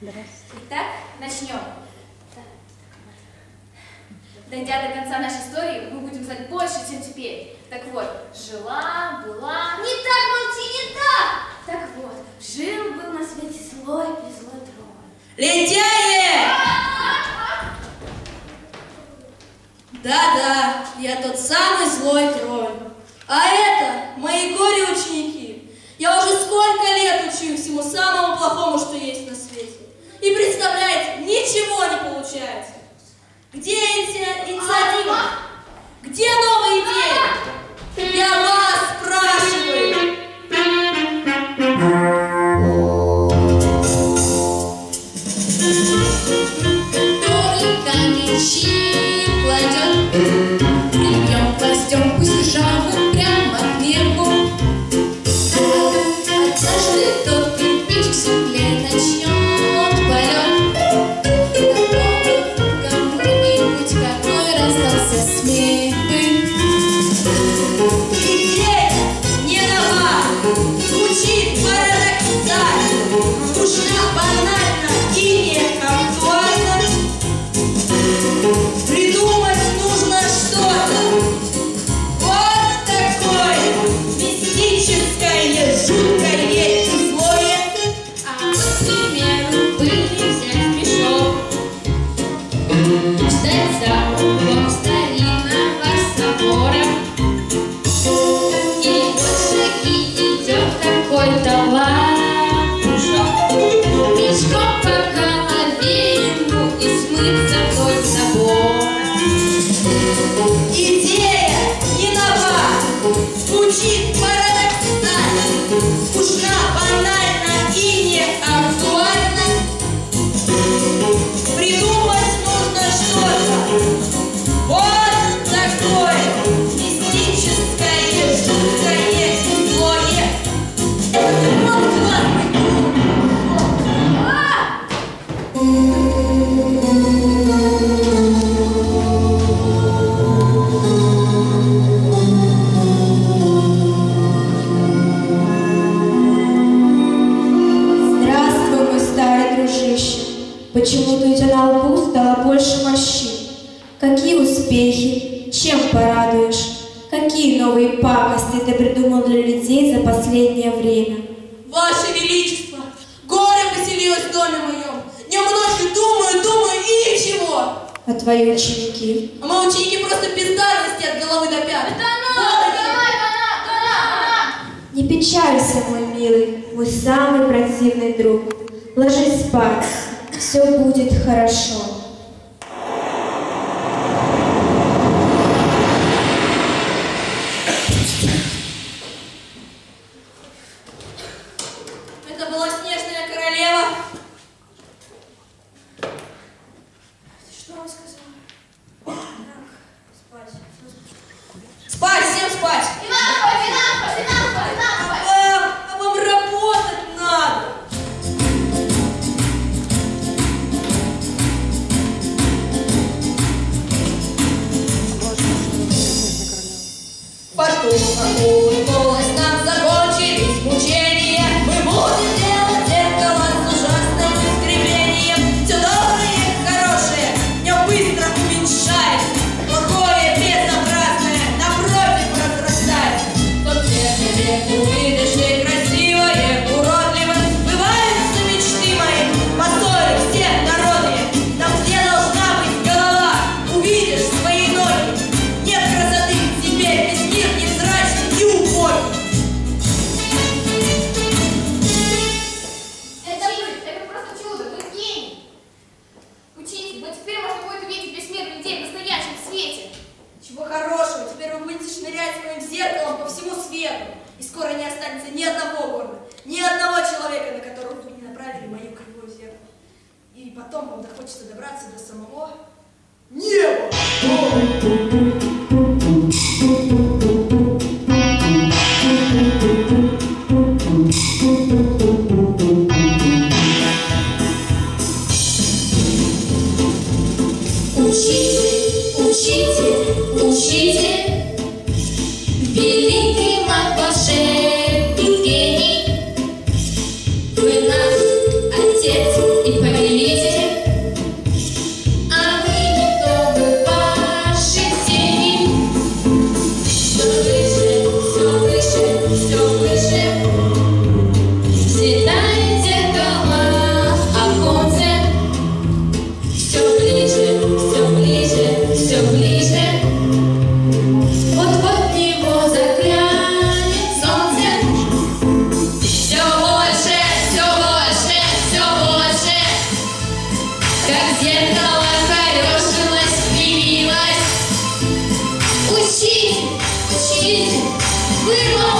Здравствуйте. Итак, начнем. Дойдя до конца нашей истории, мы будем знать больше, чем теперь. Так вот, жила, была... Не так, молчи, не так! Так вот, жил-был на свете злой и злой трон. Лентяи! Да-да, я тот самый злой тролль. А это мои горе-ученики. Я уже сколько лет учу всему самому плохому, что есть на и представляете, ничего не получается. Где эти инициативы? Где новые идеи? Я вас успехи? Чем порадуешь? Какие новые пакости ты придумал для людей за последнее время? Ваше Величество, горе поселилось в доме моем. Днем и ночью думаю, думаю и ничего. А твои ученики? А мои ученики просто бездарности от головы до пят. Это она! Вот Это она! Это она! Это она! Она! Не печалься, мой милый, мой самый противный друг. Ложись спать, все будет хорошо. Это нет ни одного города, ни одного человека, на которого вы не направили мою кривую зеркало. И потом вам захочется добраться до самого неба. Учите, учите, учите. как зеркало хорошилось, примилось. Учитель, учитель, вырвал